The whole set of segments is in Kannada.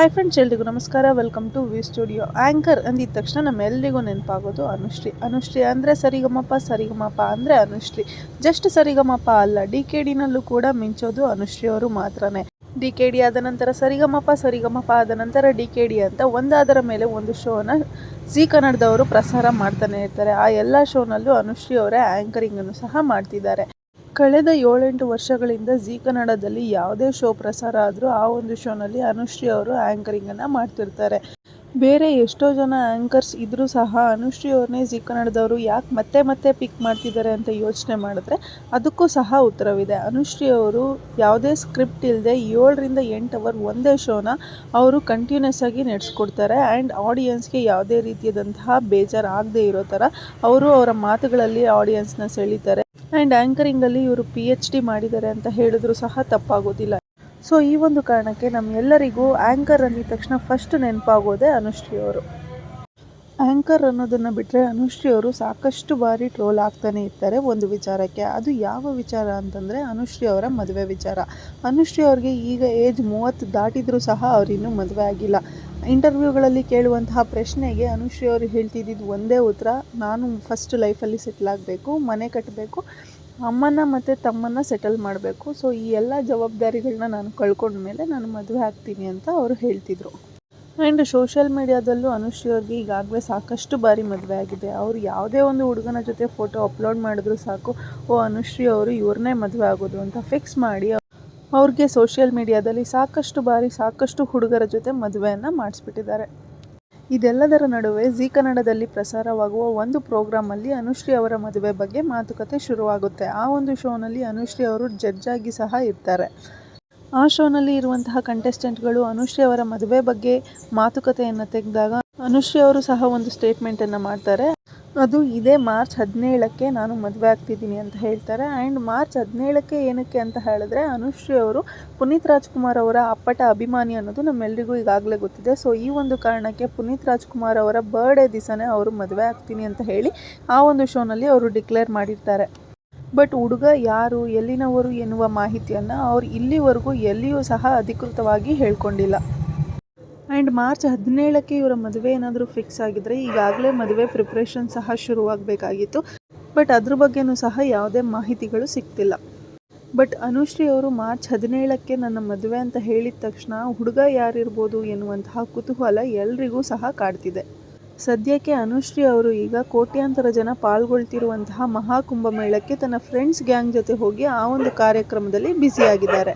ಹಾಯ್ ಫ್ರೆಂಡ್ಸ್ ಎಲ್ರಿಗೂ ನಮಸ್ಕಾರ. Welcome to V studio anchor ಅಂದಿದ ತಕ್ಷಣ ನಮ್ಮೆಲ್ಲರಿಗೂ ನೆನಪಾಗೋದು ಅನುಶ್ರೀ. ಅನುಶ್ರೀ ಅಂದರೆ ಸರಿಗಮಪ ಸರಿಗಮಪ ಅಂದರೆ ಅನುಶ್ರೀ. ಜಸ್ಟ್ ಸರಿಗಮಪ ಅಲ್ಲ, ಡಿ ಕೆ ಡಿನಲ್ಲೂ ಕೂಡ ಮಿಂಚೋದು ಅನುಶ್ರೀ ಅವರು ಮಾತ್ರನೇ. ಡಿ ಕೆ ಡಿ ಆದ ನಂತರ ಸರಿಗಮಪ ಸರಿಗಮಪ ಆದ ನಂತರ ಡಿ ಕೆ ಡಿ ಅಂತ ಒಂದಾದರ ಮೇಲೆ ಒಂದು ಶೋನ ಜಿ ಕನ್ನಡದವರು ಪ್ರಸಾರ ಮಾಡ್ತಾನೆ ಇರ್ತಾರೆ. ಆ ಎಲ್ಲ ಶೋನಲ್ಲೂ ಅನುಶ್ರೀ ಅವರೇ ಆ್ಯಂಕರಿಂಗನ್ನು ಸಹ ಮಾಡ್ತಿದ್ದಾರೆ. ಕಳೆದ ಏಳೆಂಟು ವರ್ಷಗಳಿಂದ ಜೀ ಕನ್ನಡದಲ್ಲಿ ಯಾವುದೇ ಶೋ ಪ್ರಸಾರ ಆದರೂ ಆ ಒಂದು ಶೋನಲ್ಲಿ ಅನುಶ್ರೀ ಅವರು ಆ್ಯಂಕರಿಂಗನ್ನು ಮಾಡ್ತಿರ್ತಾರೆ. ಬೇರೆ ಎಷ್ಟೋ ಜನ ಆ್ಯಂಕರ್ಸ್ ಇದ್ದರೂ ಸಹ ಅನುಶ್ರೀ ಅವ್ರನ್ನೇ ಜೀ ಕನ್ನಡದವರು ಯಾಕೆ ಮತ್ತೆ ಮತ್ತೆ ಪಿಕ್ ಮಾಡ್ತಿದ್ದಾರೆ ಅಂತ ಯೋಚನೆ ಮಾಡಿದ್ರೆ ಅದಕ್ಕೂ ಸಹ ಉತ್ತರವಿದೆ. ಅನುಶ್ರೀ ಅವರು ಯಾವುದೇ ಸ್ಕ್ರಿಪ್ಟ್ ಇಲ್ಲದೆ ಏಳರಿಂದ ಎಂಟು ಅವರ್ ಒಂದೇ ಶೋನ ಅವರು ಕಂಟಿನ್ಯೂಸ್ ಆಗಿ ನಡೆಸ್ಕೊಡ್ತಾರೆ ಆ್ಯಂಡ್ ಆಡಿಯನ್ಸ್ಗೆ ಯಾವುದೇ ರೀತಿಯಾದಂತಹ ಬೇಜಾರು ಆಗದೇ ಇರೋ ಥರ ಅವರು ಅವರ ಮಾತುಗಳಲ್ಲಿ ಆಡಿಯನ್ಸ್ನ ಸೆಳೀತಾರೆ. ಆ್ಯಂಡ್ ಆ್ಯಂಕರಿಂಗಲ್ಲಿ ಇವರು ಪಿ ಎಚ್ ಡಿ ಮಾಡಿದ್ದಾರೆ ಅಂತ ಹೇಳಿದ್ರು ಸಹ ತಪ್ಪಾಗೋದಿಲ್ಲ. ಸೊ ಈ ಒಂದು ಕಾರಣಕ್ಕೆ ನಮ್ಮೆಲ್ಲರಿಗೂ ಆ್ಯಂಕರ್ ಅಂದಿದ ತಕ್ಷಣ ಫಸ್ಟ್ ನೆನಪಾಗೋದೇ ಅನುಶ್ರೀ ಅವರು. ಆ್ಯಂಕರ್ ಅನ್ನೋದನ್ನು ಬಿಟ್ಟರೆ ಅನುಶ್ರೀ ಅವರು ಸಾಕಷ್ಟು ಬಾರಿ ಟ್ರೋಲ್ ಆಗ್ತಾನೆ ಇರ್ತಾರೆ ಒಂದು ವಿಚಾರಕ್ಕೆ. ಅದು ಯಾವ ವಿಚಾರ ಅಂತಂದರೆ ಅನುಶ್ರೀ ಅವರ ಮದುವೆ ವಿಚಾರ. ಅನುಶ್ರೀ ಅವ್ರಿಗೆ ಈಗ ಏಜ್ ಮೂವತ್ತು ದಾಟಿದರೂ ಸಹ ಅವರಿನ್ನೂ ಮದುವೆ ಆಗಿಲ್ಲ. ಇಂಟರ್ವ್ಯೂಗಳಲ್ಲಿ ಕೇಳುವಂತಹ ಪ್ರಶ್ನೆಗೆ ಅನುಶ್ರೀ ಅವರು ಹೇಳ್ತಿದ್ದಿದ್ದು ಒಂದೇ ಉತ್ತರ. ನಾನು ಫಸ್ಟ್ ಲೈಫಲ್ಲಿ ಸೆಟ್ಲ್ ಆಗಬೇಕು, ಮನೆ ಕಟ್ಟಬೇಕು ಅಮ್ಮನ ಮತ್ತು ತಮ್ಮನ್ನ ಸೆಟಲ್ ಮಾಡಬೇಕು. ಸೊ ಈ ಎಲ್ಲ ಜವಾಬ್ದಾರಿಗಳನ್ನ ನಾನು ಕಳ್ಕೊಂಡ್ಮೇಲೆ ನಾನು ಮದುವೆ ಆಗ್ತೀನಿ ಅಂತ ಅವರು ಹೇಳ್ತಿದ್ರು. ಆ್ಯಂಡ್ ಸೋಷಿಯಲ್ ಮೀಡಿಯಾದಲ್ಲೂ ಅನುಶ್ರೀ ಅವ್ರಿಗೆ ಈಗಾಗಲೇ ಸಾಕಷ್ಟು ಬಾರಿ ಮದುವೆ ಆಗಿದೆ. ಅವರು ಯಾವುದೇ ಒಂದು ಹುಡುಗನ ಜೊತೆ ಫೋಟೋ ಅಪ್ಲೋಡ್ ಮಾಡಿದ್ರು ಸಾಕು, ಓ ಅನುಶ್ರೀ ಅವರು ಇವ್ರನ್ನೇ ಮದುವೆ ಆಗೋದು ಅಂತ ಫಿಕ್ಸ್ ಮಾಡಿ ಅವ್ರಿಗೆ ಸೋಷಿಯಲ್ ಮೀಡಿಯಾದಲ್ಲಿ ಸಾಕಷ್ಟು ಬಾರಿ ಸಾಕಷ್ಟು ಹುಡುಗರ ಜೊತೆ ಮದುವೆಯನ್ನು ಮಾಡಿಸ್ಬಿಟ್ಟಿದ್ದಾರೆ. ಇದೆಲ್ಲದರ ನಡುವೆ ಜೀ ಕನ್ನಡದಲ್ಲಿ ಪ್ರಸಾರವಾಗುವ ಒಂದು ಪ್ರೋಗ್ರಾಮಲ್ಲಿ ಅನುಶ್ರೀ ಅವರ ಮದುವೆ ಬಗ್ಗೆ ಮಾತುಕತೆ ಶುರುವಾಗುತ್ತೆ. ಆ ಒಂದು ಶೋನಲ್ಲಿ ಅನುಶ್ರೀ ಅವರು ಜಡ್ಜ್ ಆಗಿ ಸಹ ಇರ್ತಾರೆ. ಆ ಶೋನಲ್ಲಿ ಇರುವಂತಹ ಕಂಟೆಸ್ಟೆಂಟ್ಗಳು ಅನುಶ್ರೀ ಅವರ ಮದುವೆ ಬಗ್ಗೆ ಮಾತುಕತೆಯನ್ನು ತೆಗೆದಾಗ ಅನುಶ್ರೀ ಅವರು ಸಹ ಒಂದು ಸ್ಟೇಟ್ಮೆಂಟನ್ನು ಮಾಡ್ತಾರೆ. ಅದು ಇದೇ, ಮಾರ್ಚ್ ಹದಿನೇಳಕ್ಕೆ ನಾನು ಮದುವೆ ಆಗ್ತಿದ್ದೀನಿ ಅಂತ ಹೇಳ್ತಾರೆ. ಆ್ಯಂಡ್ ಮಾರ್ಚ್ ಹದಿನೇಳಕ್ಕೆ ಏನಕ್ಕೆ ಅಂತ ಹೇಳಿದ್ರೆ, ಅನುಶ್ರೀ ಅವರು, ಪುನೀತ್ ರಾಜ್ಕುಮಾರ್ ಅವರ ಅಪ್ಪಟ ಅಭಿಮಾನಿ ಅನ್ನೋದು ನಮ್ಮೆಲ್ಲರಿಗೂ ಈಗಾಗಲೇ ಗೊತ್ತಿದೆ. ಸೊ ಈ ಒಂದು ಕಾರಣಕ್ಕೆ ಪುನೀತ್ ರಾಜ್ಕುಮಾರ್ ಅವರ ಬರ್ಡೇ ದಿವಸನೇ ಅವರು ಮದುವೆ ಆಗ್ತೀನಿ ಅಂತ ಹೇಳಿ ಆ ಒಂದು ಶೋನಲ್ಲಿ ಅವರು ಡಿಕ್ಲೇರ್ ಮಾಡಿರ್ತಾರೆ. ಬಟ್ ಹುಡುಗ ಯಾರು, ಎಲ್ಲಿನವರು ಎನ್ನುವ ಮಾಹಿತಿಯನ್ನು ಅವ್ರು ಇಲ್ಲಿವರೆಗೂ ಎಲ್ಲಿಯೂ ಸಹ ಅಧಿಕೃತವಾಗಿ ಹೇಳ್ಕೊಂಡಿಲ್ಲ. ಆ್ಯಂಡ್ ಮಾರ್ಚ್ ಹದಿನೇಳಕ್ಕೆ ಇವರ ಮದುವೆ ಏನಾದರೂ ಫಿಕ್ಸ್ ಆಗಿದ್ದರೆ ಈಗಾಗಲೇ ಮದುವೆ ಪ್ರಿಪ್ರೇಷನ್ ಸಹ ಶುರುವಾಗಬೇಕಾಗಿತ್ತು. ಬಟ್ ಅದ್ರ ಬಗ್ಗೆನೂ ಸಹ ಯಾವುದೇ ಮಾಹಿತಿಗಳು ಸಿಗ್ತಿಲ್ಲ. ಬಟ್ ಅನುಶ್ರೀ ಅವರು ಮಾರ್ಚ್ ಹದಿನೇಳಕ್ಕೆ ನನ್ನ ಮದುವೆ ಅಂತ ಹೇಳಿದ ತಕ್ಷಣ ಹುಡುಗ ಯಾರಿರ್ಬೋದು ಎನ್ನುವಂತಹ ಕುತೂಹಲ ಎಲ್ರಿಗೂ ಸಹ ಕಾಡ್ತಿದೆ. ಸದ್ಯಕ್ಕೆ ಅನುಶ್ರೀ ಅವರು ಈಗ ಕೋಟ್ಯಾಂತರ ಜನ ಪಾಲ್ಗೊಳ್ತಿರುವಂತಹ ಮಹಾಕುಂಭಮೇಳಕ್ಕೆ ತನ್ನ ಫ್ರೆಂಡ್ಸ್ ಗ್ಯಾಂಗ್ ಜೊತೆ ಹೋಗಿ ಆ ಒಂದು ಕಾರ್ಯಕ್ರಮದಲ್ಲಿ ಬ್ಯುಸಿಯಾಗಿದ್ದಾರೆ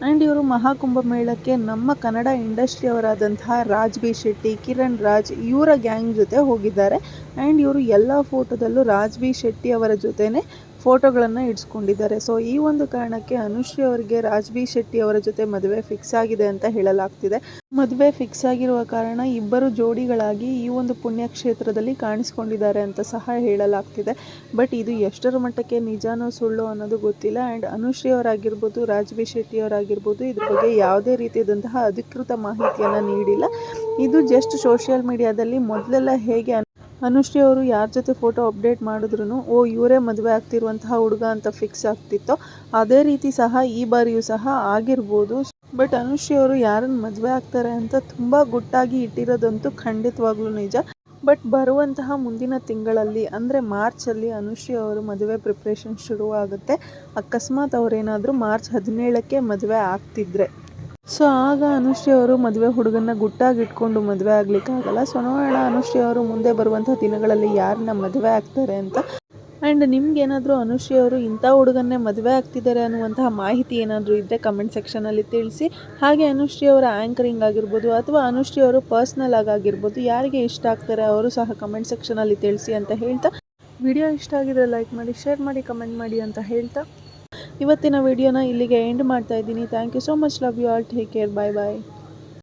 ಆ್ಯಂಡ್ ಇವರು ಮಹಾಕುಂಭಮೇಳಕ್ಕೆ ನಮ್ಮ ಕನ್ನಡ ಇಂಡಸ್ಟ್ರಿಯವರಾದಂತಹ ರಾಜ್ ಬಿ ಶೆಟ್ಟಿ, ಕಿರಣ್ ರಾಜ್ ಇವರ ಗ್ಯಾಂಗ್ ಜೊತೆ ಹೋಗಿದ್ದಾರೆ. ಆ್ಯಂಡ್ ಇವರು ಎಲ್ಲ ಫೋಟೋದಲ್ಲೂ ರಾಜ್ ಬಿ ಶೆಟ್ಟಿ ಅವರ ಜೊತೆನೇ ಫೋಟೋಗಳನ್ನು ಇಡ್ಸ್ಕೊಂಡಿದ್ದಾರೆ. ಸೊ ಈ ಒಂದು ಕಾರಣಕ್ಕೆ ಅನುಶ್ರೀ ಅವರಿಗೆ ರಾಜ್ ಬಿ ಶೆಟ್ಟಿ ಅವರ ಜೊತೆ ಮದುವೆ ಫಿಕ್ಸ್ ಆಗಿದೆ ಅಂತ ಹೇಳಲಾಗ್ತಿದೆ. ಮದುವೆ ಫಿಕ್ಸ್ ಆಗಿರುವ ಕಾರಣ ಇಬ್ಬರು ಜೋಡಿಗಳಾಗಿ ಈ ಒಂದು ಪುಣ್ಯಕ್ಷೇತ್ರದಲ್ಲಿ ಕಾಣಿಸ್ಕೊಂಡಿದ್ದಾರೆ ಅಂತ ಸಹ ಹೇಳಲಾಗ್ತಿದೆ. ಬಟ್ ಇದು ಎಷ್ಟರ ಮಟ್ಟಕ್ಕೆ ನಿಜಾನೋ ಸುಳ್ಳು ಅನ್ನೋದು ಗೊತ್ತಿಲ್ಲ. ಆ್ಯಂಡ್ ಅನುಶ್ರೀ ಅವರಾಗಿರ್ಬೋದು ರಾಜ್ ಬಿ ಶೆಟ್ಟಿ ಅವರಾಗಿರ್ಬೋದು, ಇದ್ರ ಬಗ್ಗೆ ಯಾವುದೇ ರೀತಿಯಾದಂತಹ ಅಧಿಕೃತ ಮಾಹಿತಿಯನ್ನು ನೀಡಿಲ್ಲ. ಇದು ಜಸ್ಟ್ ಸೋಷಿಯಲ್ ಮೀಡಿಯಾದಲ್ಲಿ ಮೊದಲೆಲ್ಲ ಹೇಗೆ ಅನುಶ್ರೀ ಅವರು ಯಾರ ಜೊತೆ ಫೋಟೋ ಅಪ್ಡೇಟ್ ಮಾಡಿದ್ರು ಓ, ಇವರೇ ಮದುವೆ ಆಗ್ತಿರುವಂತಹ ಹುಡುಗ ಅಂತ ಫಿಕ್ಸ್ ಆಗ್ತಿತ್ತೋ. ಅದೇ ರೀತಿ ಸಹ ಈ ಬಾರಿಯೂ ಸಹ ಆಗಿರ್ಬೋದು. ಬಟ್ ಅನುಶ್ರೀ ಅವರು ಯಾರನ್ನು ಮದುವೆ ಆಗ್ತಾರೆ ಅಂತ ತುಂಬ ಗುಟ್ಟಾಗಿ ಇಟ್ಟಿರೋದಂತೂ ಖಂಡಿತವಾಗ್ಲೂ ನಿಜ. ಬಟ್ ಬರುವಂತಹ ಮುಂದಿನ ತಿಂಗಳಲ್ಲಿ, ಅಂದರೆ ಮಾರ್ಚಲ್ಲಿ ಅನುಶ್ರೀ ಅವರು ಮದುವೆ ಪ್ರಿಪ್ರೇಷನ್ ಶುರುವಾಗುತ್ತೆ. ಅಕಸ್ಮಾತ್ ಅವರೇನಾದರೂ ಮಾರ್ಚ್ ಹದಿನೇಳಕ್ಕೆ ಮದುವೆ ಆಗ್ತಿದ್ರೆ. ಸೊ ಆಗ ಅನುಶ್ರೀ ಅವರು ಮದುವೆ ಹುಡುಗನ್ನ ಗುಟ್ಟಾಗಿ ಇಟ್ಕೊಂಡು ಮದುವೆ ಆಗಲಿಕ್ಕಾಗಲ್ಲ ಸೊ ನೋಡೋಣ ಅನುಶ್ರೀ ಅವರು ಮುಂದೆ ಬರುವಂಥ ದಿನಗಳಲ್ಲಿ ಯಾರನ್ನ ಮದುವೆ ಆಗ್ತಾರೆ ಅಂತ. ಆ್ಯಂಡ್ ನಿಮ್ಗೇನಾದರೂ ಅನುಶ್ರೀ ಅವರು ಇಂಥ ಹುಡುಗನ್ನೇ ಮದುವೆ ಆಗ್ತಿದ್ದಾರೆ ಅನ್ನುವಂತಹ ಮಾಹಿತಿ ಏನಾದರೂ ಇದ್ದರೆ ಕಮೆಂಟ್ ಸೆಕ್ಷನಲ್ಲಿ ತಿಳಿಸಿ. ಹಾಗೆ ಅನುಶ್ರೀ ಅವರ ಆ್ಯಂಕರಿಂಗ್ ಆಗಿರ್ಬೋದು ಅಥವಾ ಅನುಶ್ರೀ ಅವರು ಪರ್ಸ್ನಲ್ ಆಗಿ ಆಗಿರ್ಬೋದು, ಯಾರಿಗೆ ಇಷ್ಟ ಆಗ್ತಾರೆ ಅವರು ಸಹ ಕಮೆಂಟ್ ಸೆಕ್ಷನಲ್ಲಿ ತಿಳಿಸಿ ಅಂತ ಹೇಳ್ತಾ. ವಿಡಿಯೋ ಇಷ್ಟ ಆಗಿದ್ರೆ ಲೈಕ್ ಮಾಡಿ ಶೇರ್ ಮಾಡಿ ಕಮೆಂಟ್ ಮಾಡಿ ಅಂತ ಹೇಳ್ತಾ. ಇವತ್ತಿನ ವಿಡಿಯೋನ ಇಲ್ಲಿಗೆ ಎಂಡ್ ಮಾಡ್ತಾ ಇದ್ದೀನಿ. Thank you so much love you all take care bye bye